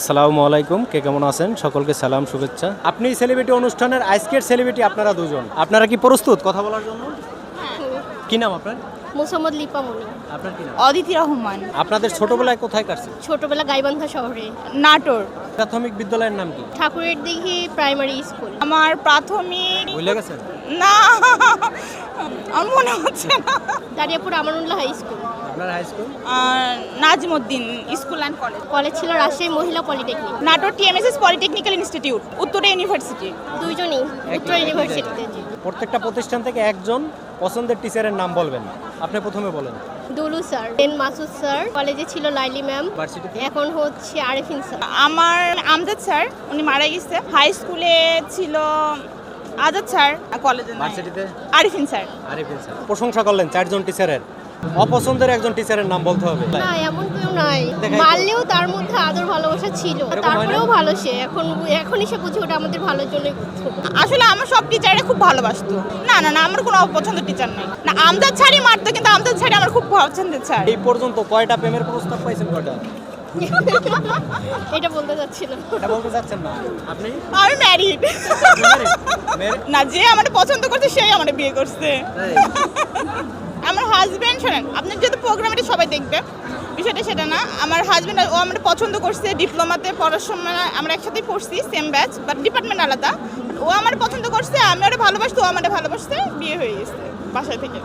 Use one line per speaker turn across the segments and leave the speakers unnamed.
আসসালামু আলাইকুম। কে কেমন আছেন? সকলকে সালাম শুভেচ্ছা। আপনি সেলিব্রিটি অনুষ্ঠানের আজকের সেলিব্রিটি আপনারা দুজন। আপনারা কি প্রস্তুত কথা বলার জন্য? কি নাম আপনার?
মোসাম্মদ লিপামণি
আপনার কি নাম?
অদিতি রহমান।
আপনাদের ছোটবেলায় কোথায় কাটছে
ছোটবেলা গাইবান্ধা শহরে
নাটোর।
প্রাথমিক বিদ্যালয়ের নাম কি?
ঠাকুরের দিঘি প্রাইমারি স্কুল।
আমার প্রাথমিক
ভুলে গেছেন?
না। আমার মনে হচ্ছে না।
Dariapur Amanullah high school.
আপনার high school?
R Najmuddin school and college
college ছিল Rajshahi Mohila polytechnic.
Natore TMSS polytechnical institute Uttara university.
দুইজনই উত্তর ইউনিভার্সিটিতে।
প্রত্যেকটা প্রতিষ্ঠান থেকে একজন পছন্দের টিচারের নাম বলবেন। আপনি প্রথমে বলেন।
Dulu sir then Masud sir. কলেজে ছিল লাইলি ম্যাম। এখন হচ্ছে আরেফিন স্যার।
আমার আমজাদ স্যার উনি মারা গেছে। হাই স্কুলে ছিল আজাদ স্যার কলেজে।
ভার্সিটিতে
আরিফিন স্যার।
আরিফিন স্যার প্রশংসা করলেন চারজন টিচারের। অপছন্দের একজন টিচারের নাম বলতে হবে।
না এমন কেউ নাই। মারলেও তার মধ্যে আদর ভালোবাসা ছিল। তারপরেও ভালো সে। এখন এখনই সে বুঝি ওটা আমাদের ভালোর জন্যই
আসলে আমার সব টিচাররা খুব ভালোবাসতো। না না না আমার কোনো অপছন্দের টিচার নেই। না আমজাদ স্যারই মারতো কিন্তু আমজাদ স্যারই আমার খুব পছন্দের স্যার।
এই পর্যন্ত কয়টা প্রেমের প্রস্তাব পাইছেন কয়টা?
এটা বলতে চাচ্ছি না
এটা বলতে চাচ্ছেন না। আপনি?
আমি ম্যারিড না যে আমার পছন্দ করছে সেই আমার বিয়ে করছে। আমার হাজবেন্ড শোনেন আপনার যেহেতু প্রোগ্রাম এটা সবাই দেখবে বিষয়টা সেটা না আমার হাজবেন্ড ও আমার পছন্দ করছে ডিপ্লোমাতে পড়ার সময় আমরা একসাথেই পড়ছি সেম ব্যাচ বাট ডিপার্টমেন্ট আলাদা। ও আমার পছন্দ করছে আমি ওরা ভালোবাসতো ও আমার ভালোবাসতে বিয়ে হয়ে গেছে। বাসায় থেকে।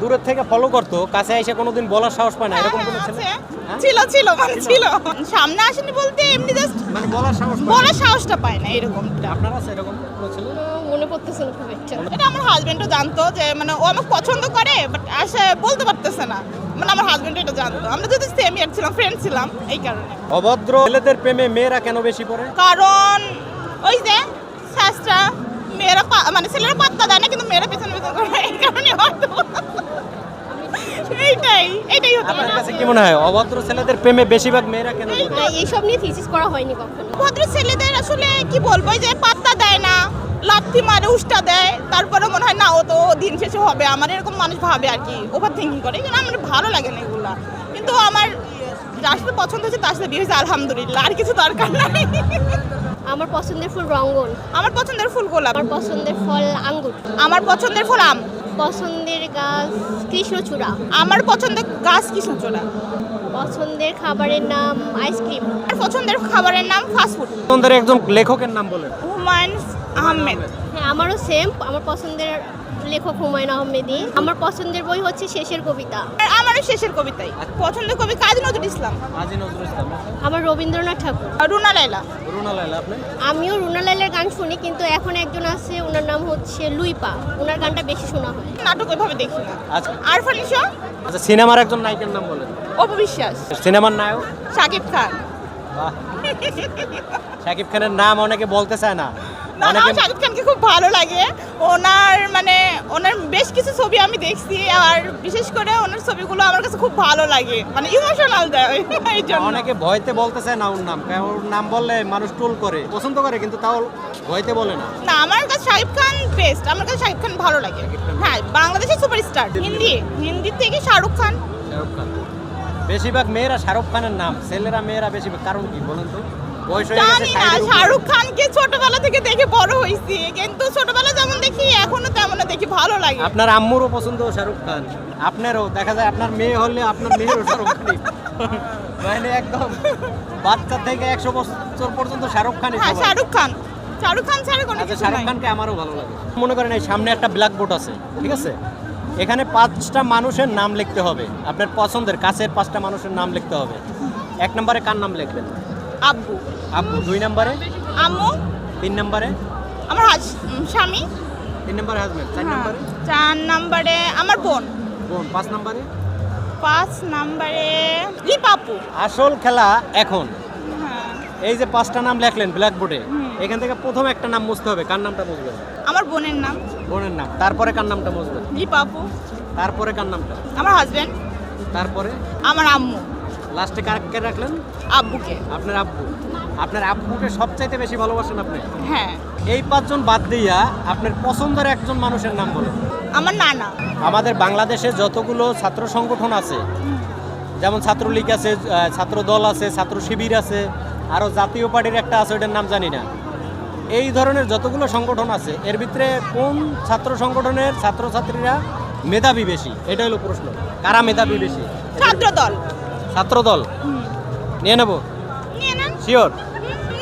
দূরের থেকে ফলো করতো কাছে এসে কোনোদিন বলার সাহস পায় না এরকম কোনো
হ্যাঁ,
ছেলে? হ্যাঁ?
ছিল ছিল মানে ছিল। সামনে আসেনি বলতে এমনি জাস্ট
মানে বলার সাহস
বলার সাহসটা পায় না এরকমটা।
আপনার আছে এরকম কোনো ছেলে?
মনে পড়তেছে না খুব একটা।
এটা আমার হাজবেন্ডও জানতো যে মানে ও আমাকে পছন্দ করে বাট আসে বলতে পারতেছে না। মানে আমার হাজবেন্ড এটা জানতো। আমরা যদি সেম ইয়ার ছিলাম ফ্রেন্ড ছিলাম এই কারণে।
অভদ্র ছেলেদের প্রেমে মেয়েরা কেন বেশি পড়ে?
কারণ ওই যে শাস্ত্রা মেয়েরা পা- মানে ছেলেরা পাত্তা দেয় না কিন্তু মেয়েরা পেছনে পেছনে করে।
আপনার কাছে কি মনে হয়? অভদ্র ছেলেদের প্রেমে বেশিরভাগ মেয়েরা কেন পড়ে
এইসব নিয়ে থিসিস করা হয়নি কখনো।
ভদ্র ছেলেদের আসলে কি বলব ওই যে পাত্তা দেয় না লাথি মারে উষ্টা দেয় তারপরে মনে হয় না ও তো দিন শেষে হবে। আমার এরকম মানুষ ভাবে আর কি ওভার থিঙ্কিং করে। কিন্তু আমার ভালো লাগে না এগুলা। কিন্তু আমার যার সাথে পছন্দ হচ্ছে তার সাথে বিয়ে হয়েছে আলহামদুলিল্লাহ। আর কিছু দরকার নাই।
আমার পছন্দের ফুল রঙ্গন।
আমার পছন্দের ফুল গোলাপ।
আমার পছন্দের ফল আঙ্গুর।
আমার পছন্দের ফুল আম।
পছন্দের গাছ কৃষ্ণচূড়া।
আমার পছন্দের গাছ কৃষ্ণচূড়া।
পছন্দের খাবারের নাম আইসক্রিম
আর পছন্দের খাবারের নাম ফাস্টফুড
পছন্দের একজন লেখকের নাম বলেন।
হুমায়ুন আহমেদ।
হ্যাঁ আমারও সেম আমার পছন্দের লেখক হুমায়ুন আহমেদি আমার পছন্দের বই হচ্ছে শেষের কবিতা।
আর আমারও শেষের কবিতাই। পছন্দের কবি কাজী নজরুল ইসলাম।
আজি নজরুল ইসলাম
আমার রবীন্দ্রনাথ ঠাকুর।
আর রুনা লাইলা
রুনা লাইলা আপনি?
আমিও রুনা লাইলার গান শুনি কিন্তু এখন একজন আছে ওনার নাম হচ্ছে লুইপা। ওনার গানটা বেশি শোনা হয়।
নাটক ওইভাবে দেখি না।
আচ্ছা।
আরফান শো
আচ্ছা সিনেমার একজন নায়কের নাম বলেন।
অপবিশ্বাস।
সিনেমার নায়ক?
শাকিব খান।
বাহ। শাকিব খানের নাম অনেকে বলতে চায় না।
না না
অনেকে
শাকিব খানকে খুব ভালো লাগে। ওনার মানে ওনার বেশ কিছু ছবি আমি দেখছি আর বিশেষ করে ওনার ছবিগুলো আমার কাছে খুব ভালো লাগে। মানে ইমোশনাল দেয় এই জন্য।
অনেকে ভয়তে বলতে চায় না ওর নাম ওর নাম বললে মানুষ টুল করে পছন্দ করে কিন্তু তাও ভয়তে বলে না।
না আমার কাছে শাকিব খান বেস্ট আমার কাছে শাকিব খান ভালো লাগে। হ্যাঁ বাংলাদেশের সুপারস্টার হিন্দি হিন্দি থেকে শাহরুখ খান।
শাহরুখ খান। বেশিরভাগ মেয়েরা শাহরুখ খানের নাম ছেলেরা মেয়েরা বেশিরভাগ কারণ কি বলেন তো?
জানি না শাহরুখ খানকে ছোটবেলা থেকে দেখে বড় হয়েছি। কিন্তু ছোটবেলা যেমন দেখি এখনও তেমন দেখি ভালো লাগে।
আপনার আম্মুরও পছন্দ শাহরুখ খান। আপনারও দেখা যায় আপনার মেয়ে হলে আপনার মেয়েরও শাহরুখ খানই। মানে একদম বাচ্চা থেকে একশো বছর পর্যন্ত শাহরুখ খানই
হ্যাঁ শাহরুখ খান। শাহরুখ খান ছাড়া কোনো
আচ্ছা
কিছু
শাহরুখ খানকে আমারও ভালো লাগে। মনে করেন এই সামনে একটা ব্ল্যাক বোর্ড আছে ঠিক আছে? এখানে পাঁচটা মানুষের নাম লিখতে হবে। আপনার পছন্দের কাছের পাঁচটা মানুষের নাম লিখতে হবে। এক নম্বরে কার নাম লিখবেন?
আব্বু।
আব্বু দুই নম্বরে?
আম্মু।
তিন নম্বরে?
আমার হাজ- স্বামী।
তিন নম্বরে হাজবেন্ড চার
হ্যাঁ,
নম্বরে?
চার নম্বরে আমার বোন।
বোন পাঁচ নম্বরে?
পাঁচ নম্বরে লিপাপু
আসল খেলা এখন।
হ্যাঁ।
এই যে পাঁচটা নাম লেখলেন ব্ল্যাক বোর্ডে এখান থেকে প্রথম একটা নাম মুছতে হবে। কার নামটা মুছবেন?
আমার বোনের নাম।
বোনের নাম। তারপরে কার নামটা মুছবেন?
লিপাপু
তারপরে কার নামটা?
আমার হাজবেন্ড
তারপরে?
আমার আম্মু।
লাস্টে কারকে রাখলেন?
আব্বুকে।
আপনার আব্বু। আপনার আব্বুকে সবচাইতে বেশি ভালোবাসেন আপনি?
হ্যাঁ।
এই পাঁচজন বাদ দিয়া আপনার পছন্দের একজন মানুষের নাম বলেন।
আমার নানা।
আমাদের বাংলাদেশে যতগুলো ছাত্র সংগঠন আছে যেমন ছাত্রলীগ আছে ছাত্র দল আছে ছাত্র শিবির আছে আরও জাতীয় পার্টির একটা আছে ওইটার নাম জানি না। এই ধরনের যতগুলো সংগঠন আছে এর ভিতরে কোন ছাত্র সংগঠনের ছাত্রছাত্রীরা মেধাবী বেশি? এটা হলো প্রশ্ন। কারা মেধাবী বেশি?
ছাত্র দল
ছাত্র দল নিয়ে নেব শিওর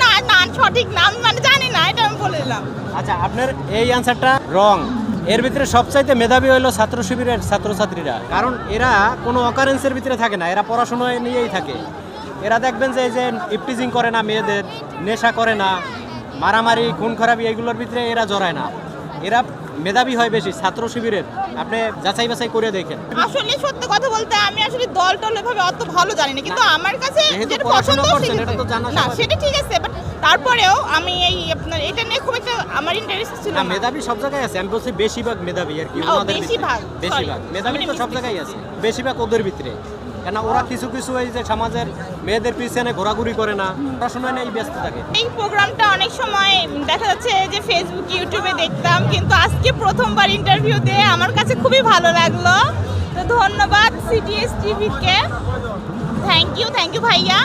না না সঠিক নাম মানে জানি না এটা আমি বলে দিলাম।
আচ্ছা আপনার এই অ্যান্সারটা রং এর ভিতরে সবচাইতে মেধাবী হলো ছাত্র শিবিরের ছাত্রছাত্রীরা। কারণ এরা কোনো অকারেন্সের ভিতরে থাকে না এরা পড়াশোনা নিয়েই থাকে। এরা দেখবেন যে এই যে ইপটিজিং করে না মেয়েদের নেশা করে না মারামারি খুন খারাপি এইগুলোর ভিতরে এরা জড়ায় না। এরা মেধাবী হয় বেশি ছাত্র শিবিরের। আপনি যাচাই বাছাই করে দেখেন।
আসলে সত্যি কথা বলতে আমি আসলে দল টল এভাবে অত ভালো জানি না কিন্তু আমার কাছে যেটা পছন্দ না সেটা ঠিক আছে বাট তারপরেও আমি এই আপনার এটা নিয়ে খুব একটা আমার ইন্টারেস্ট ছিল
না মেধাবী সব জায়গায় আছে আমি বলছি বেশিরভাগ মেধাবী আর কি
বেশিরভাগ
মেধাবী তো সব জায়গায় আছে। বেশিরভাগ ওদের ভিতরে। কেন ওরা কিছু কিছু এই যে সমাজের মেয়েদের পিছনে ঘোরাঘুরি করে না পড়াশোনা নিয়েই ব্যস্ত থাকে।
এই প্রোগ্রামটা অনেক সময় দেখা যাচ্ছে যে ফেসবুক ইউটিউবে দেখতাম, কিন্তু আজকে প্রথমবার ইন্টারভিউ দিয়ে আমার কাছে খুবই ভালো লাগল। তো ধন্যবাদ সিটিএস টিভিকে থ্যাংক ইউ থ্যাংক ইউ ভাইয়া।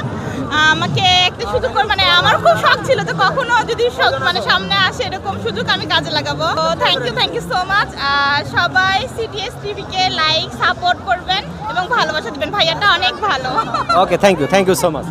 আমাকে একটা সুযোগ মানে আমার খুব শখ ছিল তো কখনো যদি মানে সামনে আসে এরকম সুযোগ আমি কাজে লাগাবো। তো thank you thank you so much আর সবাই সিটিএস টিভিকে লাইক সাপোর্ট করবেন। এবং ভালোবাসা দিবেন। ভাইয়াটা অনেক ভালো।
Okay thank you thank you so much